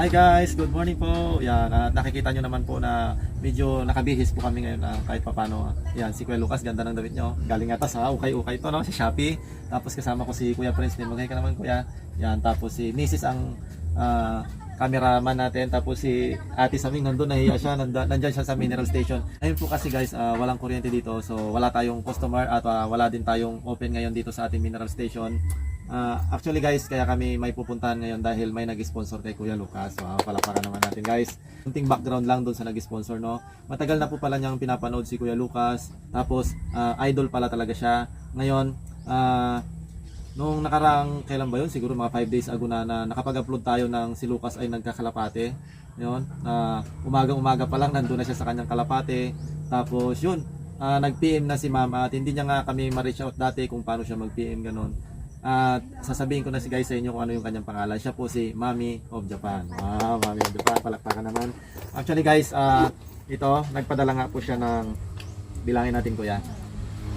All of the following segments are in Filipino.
Hi guys, good morning po. Yan, at nakikita nyo naman po na medyo nakabihis po kami ngayon ah, kahit papano. Yan, si Kuya Lucas, ganda ng damit nyo. Galing ata sa ukay-ukay to, no? Si Shopee. Tapos kasama ko si Kuya Prince din. Magay ka naman Kuya. Yan, tapos si Mrs. ang ah, cameraman natin. Tapos si Ate Saming nandun, nahiya siya. Nanda, nandyan siya sa mineral station. Ayun po kasi guys, ah, walang kuryente dito. So wala tayong customer at ah, wala din tayong open ngayon dito sa ating mineral station. Ah, actually guys, kaya kami may pupuntahan ngayon dahil may nag-sponsor kay Kuya Lucas. So, ah, palapakan naman natin guys. Kunting background lang doon sa nag-sponsor, no? Matagal na po pala niyang pinapanood si Kuya Lucas. Tapos, ah, idol pala talaga siya. Ngayon, ah, nung nakarang, kailan ba yun? Siguro mga 5 days ago na, na nakapag-upload tayo ng si Lucas ay nagkakalapate. Yun, na umaga-umaga pa lang nandun na siya sa kanyang kalapate. Tapos, yun, ah, nag-PM na si ma'am at hindi niya nga kami ma-reach out dati kung paano siya mag-PM ganun. At sasabihin ko na si guys sa inyo kung ano yung kanyang pangalan. Siya po si Mami of Japan. Wow, Mami of Japan. Palakpakan naman. Actually guys, ah ito, nagpadala nga po siya ng bilangin natin kuya.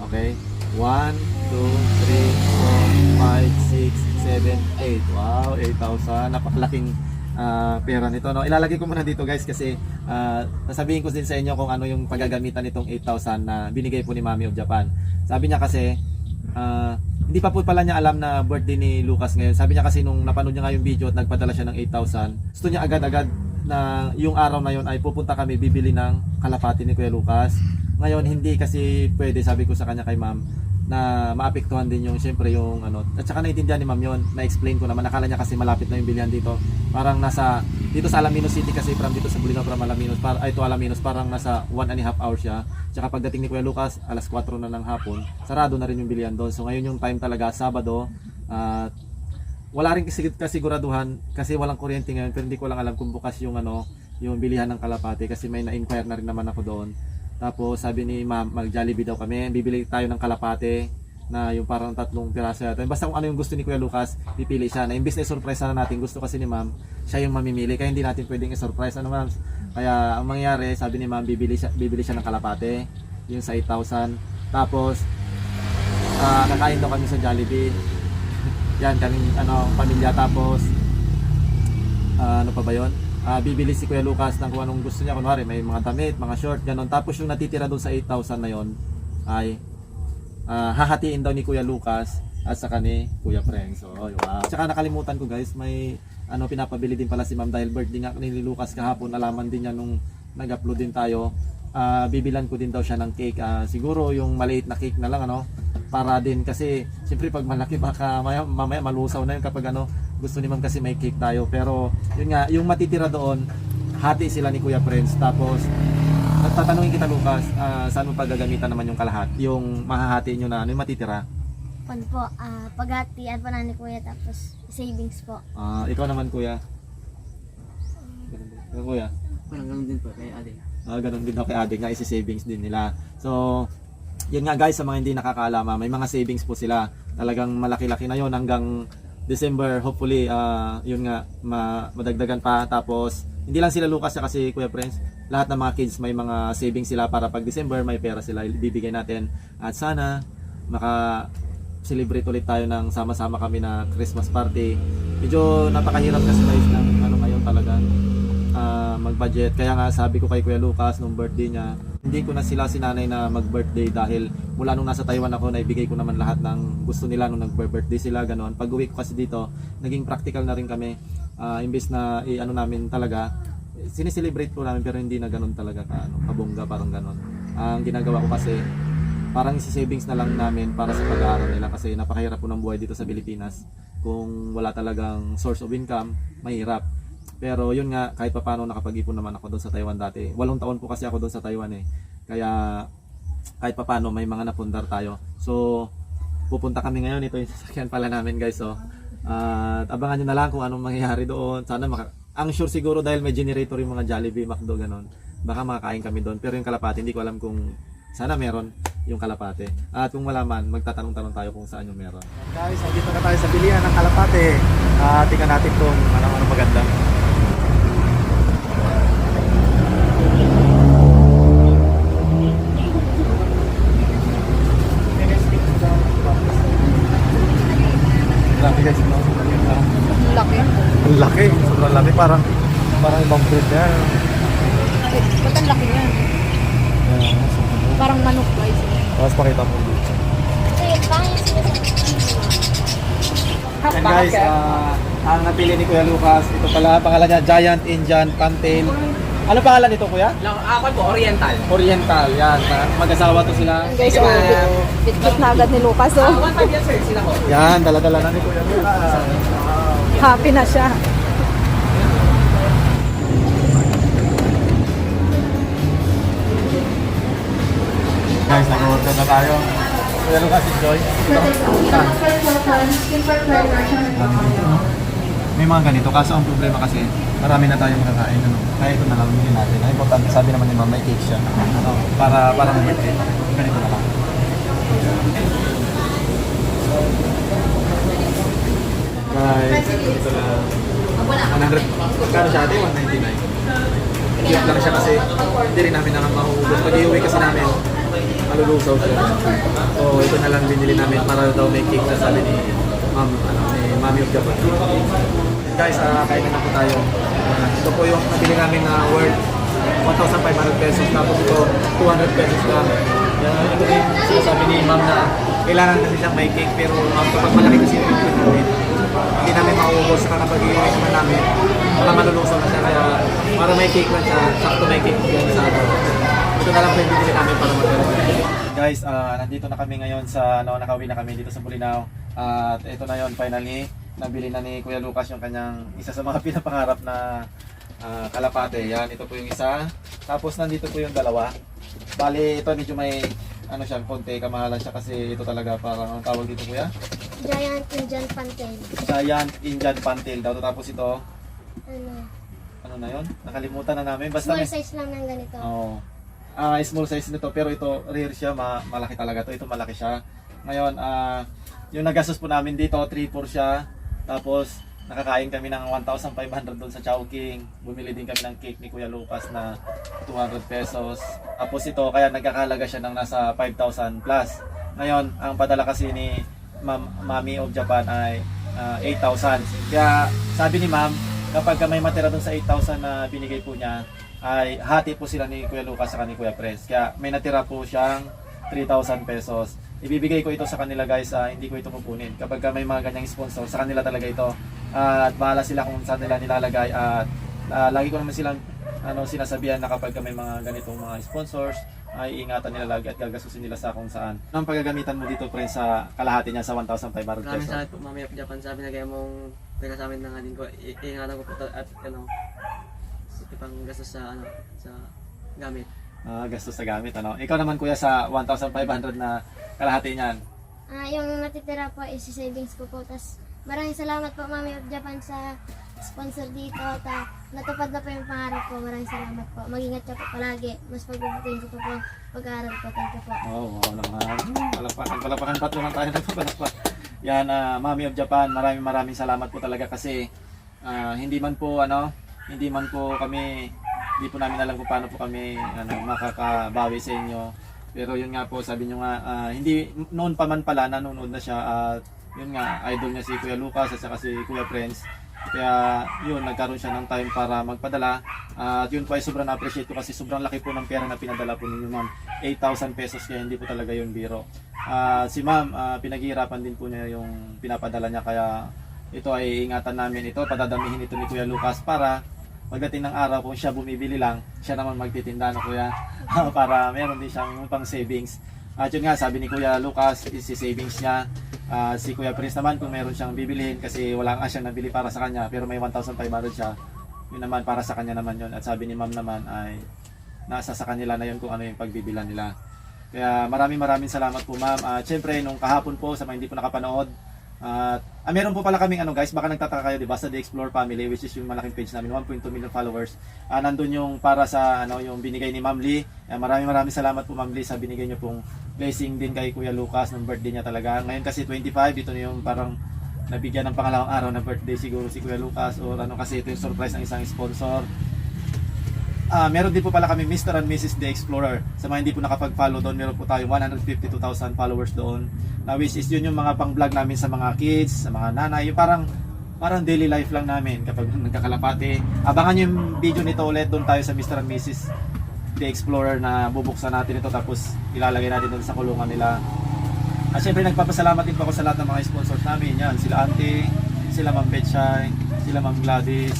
Okay? 1, 2, 3, 4, 5, 6, 7, 8. Wow, 8,000. Napakalaking ah, pera nito. No? Ilalagay ko muna dito guys kasi ah, sasabihin ko din sa inyo kung ano yung paggagamitan nitong 8,000 na binigay po ni Mami of Japan. Sabi niya kasi, ah, hindi pa po pala niya alam na birthday ni Lucas ngayon. Sabi niya kasi nung napanood niya nga yung video at nagpadala siya ng 8,000, gusto niya agad-agad na yung araw na yun ay pupunta kami bibili ng kalapati ni Kuya Lucas. Ngayon hindi kasi pwede sabi ko sa kanya kay ma'am na maapektuhan din yung syempre yung ano at saka naiintindihan ni ma'am yun na-explain ko naman nakala niya kasi malapit na yung bilihan dito parang nasa dito sa Alaminos City kasi from dito sa Bulinaw from Alaminos para ay to Alaminos parang nasa 1 and a half hour siya. Tsaka pagdating ni Kuya Lucas alas 4 na ng hapon sarado na rin yung bilihan doon. So ngayon yung time talaga Sabado at wala rin kasi kasiguraduhan kasi walang kuryente ngayon pero hindi ko lang alam kung bukas yung ano yung bilihan ng kalapate kasi may na-inquire na rin naman ako doon. Tapos sabi ni ma'am mag Jollibee daw kami bibili tayo ng kalapate na yung parang tatlong piraso yata basta kung ano yung gusto ni Kuya Lucas pipili siya na. Imbis na surprise na natin gusto kasi ni ma'am siya yung mamimili. Kaya hindi natin pwedeng i-surprise ano ma'am? Kaya ang mangyayari sabi ni ma'am bibili siya, bibili siya ng kalapate yung sa 8,000 tapos ah kakain daw kami sa Jollibee. Yan kaming ano pamilya. Tapos ah, ano pa ba yon Ah, bibili si Kuya Lucas ng kung anong gusto niya. Kunwari may mga damit mga short ganon. Tapos yung natitira doon sa 8,000 na yon ay ah, hahatiin daw ni Kuya Lucas at saka ni Kuya Frank. So wow tsaka nakalimutan ko guys may ano pinapabili din pala si Ma'am dahil birthday nga ni Lucas kahapon. Nalaman din niya nung nag-upload din tayo. Ah, bibilan ko din daw siya ng cake. Ah, siguro yung maliit na cake na lang ano para din. Kasi siyempre pag malaki baka mamaya, mamaya malusaw na yun kapag ano gusto ni ma'am kasi may cake tayo. Pero yun nga yung matitira doon hati sila ni Kuya Prince. Tapos tatanungin kita Lucas ah, saan mo paggagamitan naman yung kalahat yung mahahati nyo na ano yung matitira Pan po, ah, paghatian po na ni Kuya tapos savings po. Ah, ikaw naman Kuya Ikaw, Kuya Parang ganun din po kay ate. Ah, ganun din daw kay Ate nga isi-savings din nila. So, yun nga guys sa mga hindi nakakaalama, may mga savings po sila. Talagang malaki-laki na yon hanggang December hopefully ah, yun nga ma- madagdagan pa tapos hindi lang sila Lucas kasi Kuya Prince, lahat ng mga kids may mga savings sila para pag December may pera sila ibibigay natin. At sana maka celebrate ulit tayo ng sama-sama kami na Christmas party. Medyo napakahirap kasi guys ng ano ngayon talaga ah, mag-budget. Kaya nga sabi ko kay Kuya Lucas nung birthday niya, hindi ko na sila sinanay na mag-birthday dahil mula nung nasa Taiwan ako, naibigay ko naman lahat ng gusto nila nung nag-birthday sila, ganoon. Pag uwi ko kasi dito, naging practical na rin kami. Ah, imbes na i-ano namin talaga, sineselebrate po namin pero hindi na ganoon talaga ka, ano, kabongga, parang ganoon. Ang ginagawa ko kasi, parang si-savings na lang namin para sa pag-aaral nila kasi napakahirap po ng buhay dito sa Pilipinas. Kung wala talagang source of income, mahirap. Pero yun nga, kahit pa paano nakapag-ipon naman ako doon sa Taiwan dati. Walong taon po kasi ako doon sa Taiwan eh. Kaya kahit pa paano may mga napundar tayo. So, pupunta kami ngayon. Ito yung sasakyan pala namin guys. So, at abangan nyo na lang kung anong mangyayari doon. Sana maka... Ang sure siguro dahil may generator yung mga Jollibee, McDo, ganun. Baka makakain kami doon. Pero yung kalapate, hindi ko alam kung sana meron yung kalapate. At kung wala man, magtatanong-tanong tayo kung saan yung meron. Guys, andito na tayo sa bilihan ng kalapate. Uh, tingnan natin kung ano-ano maganda. Grabe guys, no? Ang Laki. laki, sobrang laki. Parang parang ibang breed yan. Eh, ba't ang laki niya? Parang manok guys. Tapos pakita mo dito. And guys, ah, ang napili ni Kuya Lucas, ito pala, pangalan niya, Giant Indian Pantail. Ano pangalan nito, Kuya? Lang, ako po, Oriental. Oriental, yan. Ah, Mag-asawa to sila. guys, oh, bit-bit na agad ni Lucas. Ah, Oh. one five years sir, sila po. Yan, dala-dala na ni Kuya. Happy na siya. Guys, nag-order na tayo. Kuya Lucas, enjoy. May mga ganito, kaso ang problema kasi, marami na tayong makakain. Ano? Kaya ito na lang hindi natin. Ang importante, sabi naman ni Ma'am, may cake siya. Ano, para, para may birthday. Ganito na lang. Guys, ito lang. 100, kano siya ate? 199. Cute lang siya kasi hindi rin namin naman mahuhubos. Pag iuwi kasi namin, malulusaw siya. So ito na lang binili namin para daw may cake na sabi ni Ma'am, ano, ni Mami of Japan. Guys, uh, kain na po tayo. Ah, ito po yung nabili namin na worth 1,500 pesos. Tapos ito, 200 pesos lang. Yan, ito din sinasabi ni Ma'am na kailangan kasi siyang may cake pero um, kapag malaki kasi yung bibili namin, hindi namin mauubos sa kapag iuwi naman namin, baka malulusaw na siya. Kaya para may cake lang siya, sakto may cake yan sa ano. Ito na lang po yung namin para magkaroon. Guys, ah, nandito na kami ngayon sa, ano, nakauwi na kami dito sa Bulinaw. At ito na yon finally, nabili na ni Kuya Lucas yung kanyang isa sa mga pinapangarap na ah, kalapate. Yan, ito po yung isa. Tapos nandito po yung dalawa. Bali, ito medyo may ano siya, konti kamahalan siya kasi ito talaga parang ang tawag dito kuya. Giant Indian Pantail. Giant Indian Pantail daw. Tapos ito, Ano, ano na yon? Nakalimutan na namin. Basta small may, size lang ng ganito. Oo. Ah, small size nito pero ito rare siya, ma- malaki talaga to. Ito malaki siya. Ngayon, ah yung nagastos po namin dito, 3-4 siya. Tapos nakakain kami ng 1,500 doon sa Chowking. Bumili din kami ng cake ni Kuya Lucas na 200 pesos. Tapos ito, kaya nagkakalaga siya ng nasa 5,000 plus. Ngayon, ang padala kasi ni Ma'am, Mami of Japan ay ah, 8,000. Kaya sabi ni Ma'am, kapag may matira doon sa 8,000 na binigay po niya, ay hati po sila ni Kuya Lucas sa ni Kuya Pres. Kaya may natira po siyang 3,000 pesos. Ibibigay ko ito sa kanila guys, ah, hindi ko ito kukunin. Kapag ka may mga ganyang sponsor, sa kanila talaga ito. at bahala sila kung saan nila nilalagay. At ah, lagi ko naman silang ano, sinasabihan na kapag ka may mga ganitong mga sponsors, ay ingatan nila lagi at gagastusin nila sa kung saan. Ang pagagamitan mo dito, Pres, sa kalahati niya sa 1,500 Maraming pesos. salamat po, Mami of Japan. Sabi na kayo mong taga sa amin ng anin ko. I- Iingatan ko po at ano, ipang gastos sa ano, sa gamit. Ah, gastos sa gamit, ano? Ikaw naman, Kuya, sa 1,500 na kalahati niyan. Ah, yung natitira po is savings ko po. Tapos maraming salamat po Mami of Japan sa sponsor dito. At ah, natupad na po yung pangarap ko. Maraming salamat po. Mag-ingat ka po palagi. Mas pagbubutin ko po po pag-aaral ko. Thank you po. Oo, oh, naman. Palakpakan, palakpakan pa naman tayo nagpapalakpak. Yan, ah, Mami of Japan, maraming maraming salamat po talaga kasi ah, hindi man po, ano, hindi man po kami, hindi po namin alam kung paano po kami ano, makakabawi sa inyo. Pero yun nga po, sabi nyo nga, ah, hindi, noon pa man pala, nanonood na siya at yun nga, idol niya si Kuya Lucas at saka si Kuya Prince. Kaya yun, nagkaroon siya ng time para magpadala. At yun po ay sobrang appreciate ko kasi sobrang laki po ng pera na pinadala po ninyo ma'am. 8,000 pesos kaya hindi po talaga yung biro. Ah, si ma'am, ah, pinaghihirapan din po niya yung pinapadala niya kaya ito ay ingatan namin ito, padadamihin ito ni Kuya Lucas para pagdating ng araw kung siya bumibili lang, siya naman magtitinda no kuya para meron din siyang pang savings. At yun nga, sabi ni Kuya Lucas, is savings niya. Ah, si Kuya Prince naman, kung meron siyang bibilihin kasi wala nga siyang nabili para sa kanya, pero may 1,500 siya, yun naman para sa kanya naman yun. At sabi ni ma'am naman ay nasa sa kanila na yun kung ano yung pagbibilan nila. Kaya maraming maraming salamat po ma'am. At syempre, nung kahapon po, sa mga hindi po nakapanood, at ah, meron po pala kaming ano guys, baka nagtataka kayo, 'di ba, sa The Explore Family which is yung malaking page namin, 1.2 million followers. Ah, nandun yung para sa ano yung binigay ni Ma'am Lee. Ah, maraming maraming salamat po Ma'am Lee sa binigay niyo pong blessing din kay Kuya Lucas ng birthday niya talaga. Ngayon kasi 25, dito na yung parang nabigyan ng pangalawang araw na birthday siguro si Kuya Lucas or ano kasi ito yung surprise ng isang sponsor. Ah, meron din po pala kami Mr. and Mrs. The Explorer. Sa mga hindi po nakapag-follow doon, meron po tayo 152,000 followers doon. Na which is yun yung mga pang-vlog namin sa mga kids, sa mga nanay, yung parang parang daily life lang namin kapag nagkakalapate. Abangan yung video nito ulit doon tayo sa Mr. and Mrs. The Explorer na bubuksan natin ito tapos ilalagay natin doon sa kulungan nila. At syempre nagpapasalamat din po ako sa lahat ng mga sponsors namin. Yan, sila Auntie, sila Ma'am Betchay, sila Ma'am Gladys.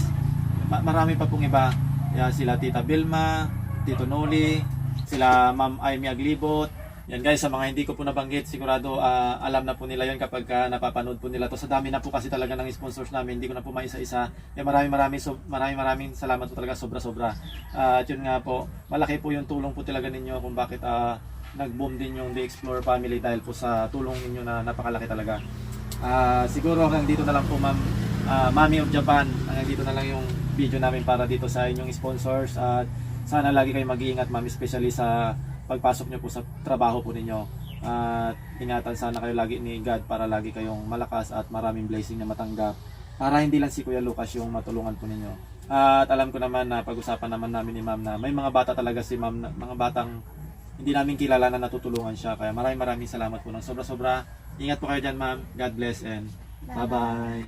Ma- marami pa pong iba. Yan, sila Tita Vilma, Tito Noli, sila Ma'am Amy Aglibot. Yan guys, sa mga hindi ko po nabanggit, sigurado ah, alam na po nila yon kapag ka napapanood po nila to. Sa dami na po kasi talaga ng sponsors namin, hindi ko na po maisa-isa. Kaya maraming maraming so, maraming maraming salamat po talaga sobra-sobra. Ah, at yun nga po, malaki po yung tulong po talaga ninyo kung bakit ah, nag-boom din yung The Explorer family dahil po sa tulong ninyo na napakalaki talaga. Ah, siguro hanggang dito na lang po ma'am ah, Mami of Japan. Hanggang dito na lang yung video namin para dito sa inyong sponsors at sana lagi kayo mag-iingat ma'am especially sa pagpasok nyo po sa trabaho po ninyo. At ingatan sana kayo lagi ni God para lagi kayong malakas at maraming blessing na matanggap. Para hindi lang si Kuya Lucas yung matulungan po ninyo. At alam ko naman na pag-usapan naman namin ni ma'am na may mga bata talaga si ma'am, na- mga batang hindi namin kilala na natutulungan siya. Kaya maraming maraming salamat po ng sobra-sobra. Ingat po kayo dyan ma'am. God bless and bye-bye.